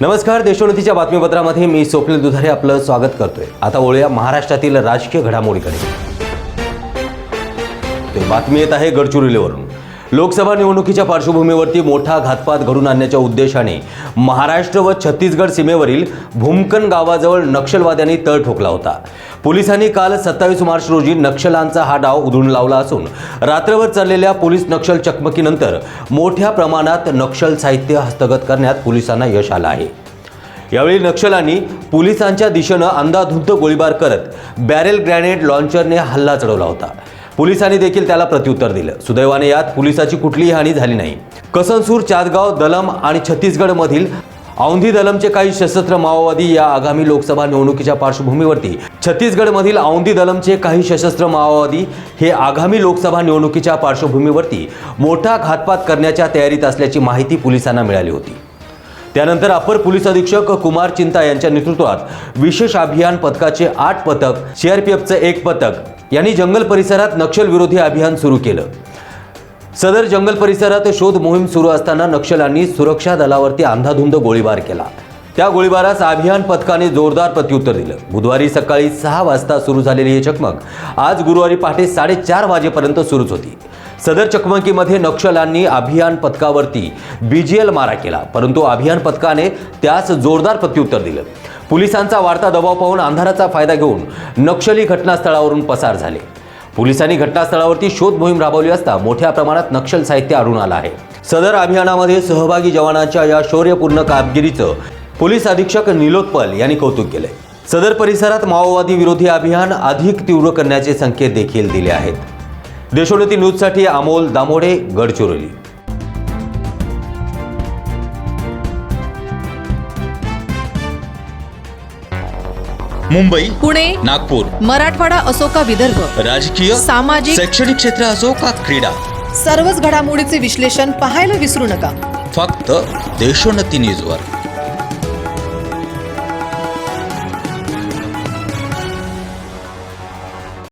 नमस्कार देशोन्नतीच्या बातमीपत्रामध्ये मी स्वप्नील दुधारे आपलं स्वागत करतोय. आता वळूया महाराष्ट्रातील राजकीय घडामोडीकडे. ते बातमी येत आहे गडचिरोलीवरून. लोकसभा निवडणुकीच्या पार्श्वभूमीवरती मोठा घातपात घडून आणण्याच्या उद्देशाने महाराष्ट्र व छत्तीसगड सीमेवरील भूमकन गावाजवळ नक्षलवाद्यांनी तळ ठोकला होता. पोलिसांनी काल सत्तावीस मार्च रोजी नक्षलांचा हा डाव उधळून लावला असून रात्रभर चाललेल्या पोलीस नक्षल चकमकीनंतर मोठ्या प्रमाणात नक्षल साहित्य हस्तगत करण्यात पोलिसांना यश आलं आहे. यावेळी नक्षलांनी पोलिसांच्या दिशेनं अंधाधुंद गोळीबार करत बॅरेल ग्रॅनेड लॉन्चरने हल्ला चढवला होता. पोलिसांनी देखील त्याला प्रत्युत्तर दिलं. सुदैवाने यात पोलिसाची कुठलीही हानी झाली नाही. कसनसूर चादगाव दलम आणि छत्तीसगडमधील औंधी दलमचे काही सशस्त्र माओवादी या आगामी लोकसभा निवडणुकीच्या पार्श्वभूमीवरती छत्तीसगडमधील औंधी दलमचे काही सशस्त्र माओवादी हे आगामी लोकसभा निवडणुकीच्या पार्श्वभूमीवरती मोठा घातपात करण्याच्या तयारीत असल्याची माहिती पोलिसांना मिळाली होती. त्यानंतर अपर पोलीस अधीक्षक कुमार चिंता यांच्या नेतृत्वात विशेष अभियान पथकाचे आठ पथक सीआरपीएफचं एक पथक यांनी जंगल परिसरात नक्षलविरोधी अभियान सुरू केलं. सदर जंगल परिसरात शोध मोहीम सुरू असताना नक्षलांनी सुरक्षा दलावरती अंधाधुंद गोळीबार केला. त्या गोळीबारास अभियान पथकाने जोरदार प्रत्युत्तर दिलं. बुधवारी सकाळी सहा वाजता सुरू झालेली ही चकमक आज गुरुवारी पहाटे साडेचार वाजेपर्यंत सुरूच होती. सदर चकमकीमध्ये नक्षलांनी अभियान पथकावरती बीजीएल मारा केला परंतु अभियान पथकाने त्यास जोरदार प्रत्युत्तर दिलं. पोलिसांचा वाढता दबाव पाहून अंधाराचा फायदा घेऊन नक्षली घटनास्थळावरून पसार झाले. पोलिसांनी घटनास्थळावरती शोध मोहीम राबवली असता मोठ्या प्रमाणात नक्षल साहित्य आढळून आलं आहे. सदर अभियानामध्ये सहभागी जवानांच्या या शौर्यपूर्ण कामगिरीचं पोलीस अधीक्षक निलोत्पल यांनी कौतुक केलंय. सदर परिसरात माओवादी विरोधी अभियान अधिक तीव्र करण्याचे संकेत देखील दिले आहेत. देशोन्नती न्यूजसाठी अमोल दामोडे गडचिरोली. मुंबई पुणे नागपूर. मराठवाडा असो का विदर्भ? राजकीय सामाजिक शैक्षणिक क्षेत्र असो का क्रीडा? सर्वच घडामोडीचे विश्लेषण पाहायला विसरू नका. फक्त देशोन्नती न्यूजवर.